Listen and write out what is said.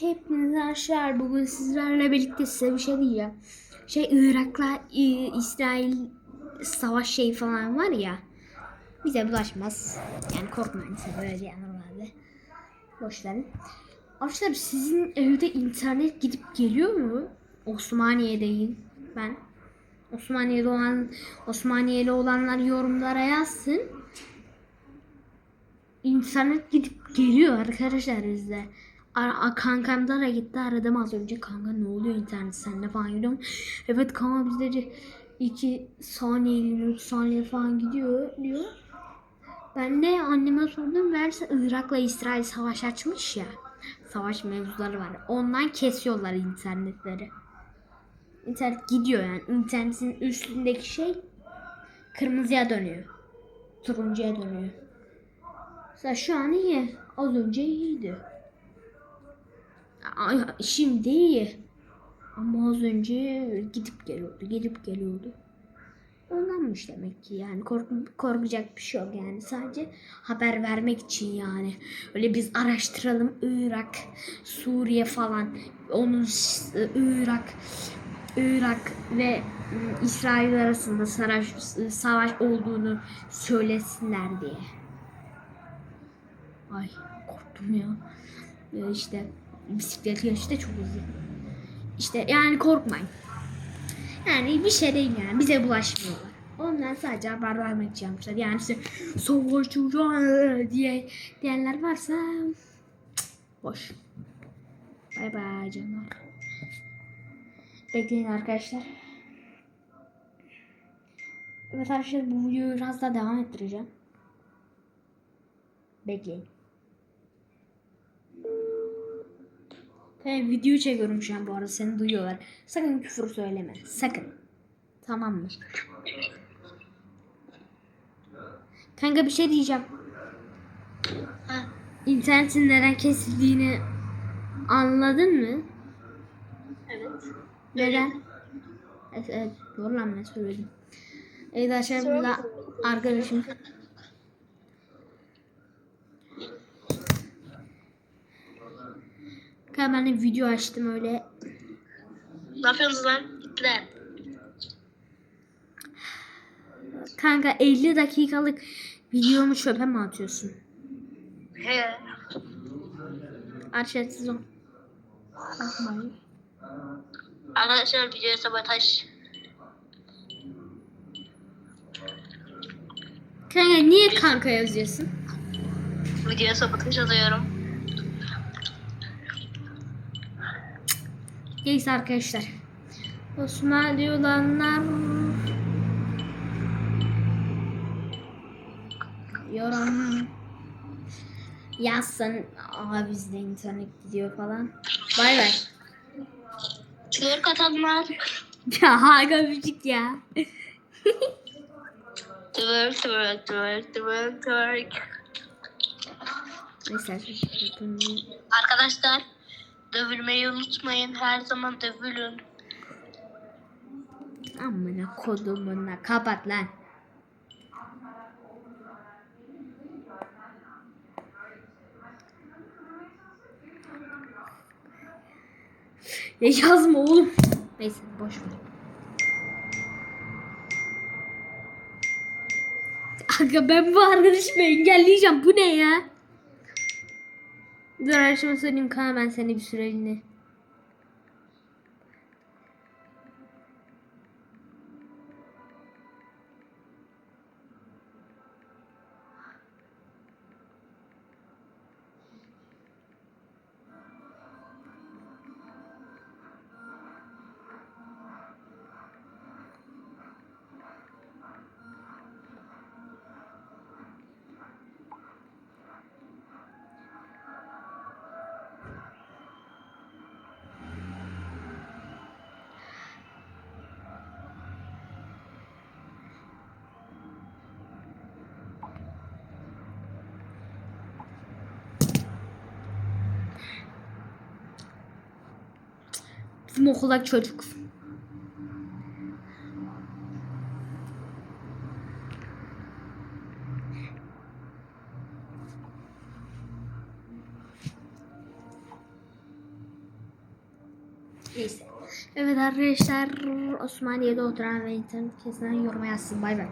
Hepinize arkadaşlar bugün sizlerle birlikte size bir şey diyeceğim. Şey Irak'la İsrail savaş şeyi falan var ya. Bize bulaşmaz. Yani korkmayın size böyle diyenler vardı. Boş verin. Arkadaşlar sizin evde internet gidip geliyor mu? Osmaniye değil. Ben Osmaniye'de olan Osmaniye'li olanlar yorumlara yazsın. İnternet gidip geliyor arkadaşlar bizde. Ara, kankam da gitti aradım az önce kanka ne oluyor internet sende falan gidiyorum. Evet kanka bizde de 2 saniye 3 saniye falan gidiyor diyor. Ben de anneme sordum verse Irak'la İsrail savaş açmış ya. Savaş mevzuları var. Ondan kesiyorlar internetleri. İnternet gidiyor yani. İnternetin üstündeki şey kırmızıya dönüyor. Turuncuya dönüyor. Mesela şu an iyi. Az önce iyiydi. Ay, Şimdi iyi. Ama az önce gidip geliyordu, gidip geliyordu. Ondanmış demek ki yani kork korkacak bir şey yok yani sadece haber vermek için yani öyle biz araştıralım Irak, Suriye falan onun Irak, Irak ve ım, İsrail arasında savaş, savaş olduğunu söylesinler diye. Ay korktum ya. Ee, işte bisiklet yarışı da çok hızlı. İşte yani korkmayın. Yani bir şey değil yani bize bulaşmıyorlar. Ondan sadece haber vermek için yapmışlar. Yani işte savaşçı diye diyenler varsa boş. Bay bay canlar. Bekleyin arkadaşlar. Evet arkadaşlar bu videoyu biraz daha devam ettireceğim. Bekleyin. Ben video çekiyorum şu an bu arada seni duyuyorlar. Sakın küfür söyleme. Sakın. Tamam mı? Kanka bir şey diyeceğim. Ha, İnternetin neden kesildiğini anladın mı? evet. Neden? Evet, evet doğru lan ben söyledim. Evet arkadaşlar arkadaşım Kanka ben de video açtım öyle. Ne yapıyorsunuz lan? Hitler. Kanka 50 dakikalık videomu çöpe mi atıyorsun? He. Arşetsiz ol. Bakmayın. Arkadaşlar videoya sabotaj. Kanka niye kanka yazıyorsun? Videoya sabotaj alıyorum. Neyse arkadaşlar. Osmanlı olanlar yorum yazsın. Aa bizde internet gidiyor falan. Bay bay. Twerk atanlar. Ya harika müzik ya. Twerk, twerk, twerk, twerk, arkadaşlar. Dövülmeyi unutmayın. Her zaman dövülün. Amına kodumuna kapat lan. Ya yazma oğlum. Neyse boş ver. Aga ben bu arkadaşımı engelleyeceğim. Bu ne ya? Dur arkadaşıma söyleyeyim kana ben seni bir süreliğine. Bizim okulda çocuk. Neyse. Evet arkadaşlar Osmaniye'de oturan ve internet kesilen yoruma yazsın. Bay bay.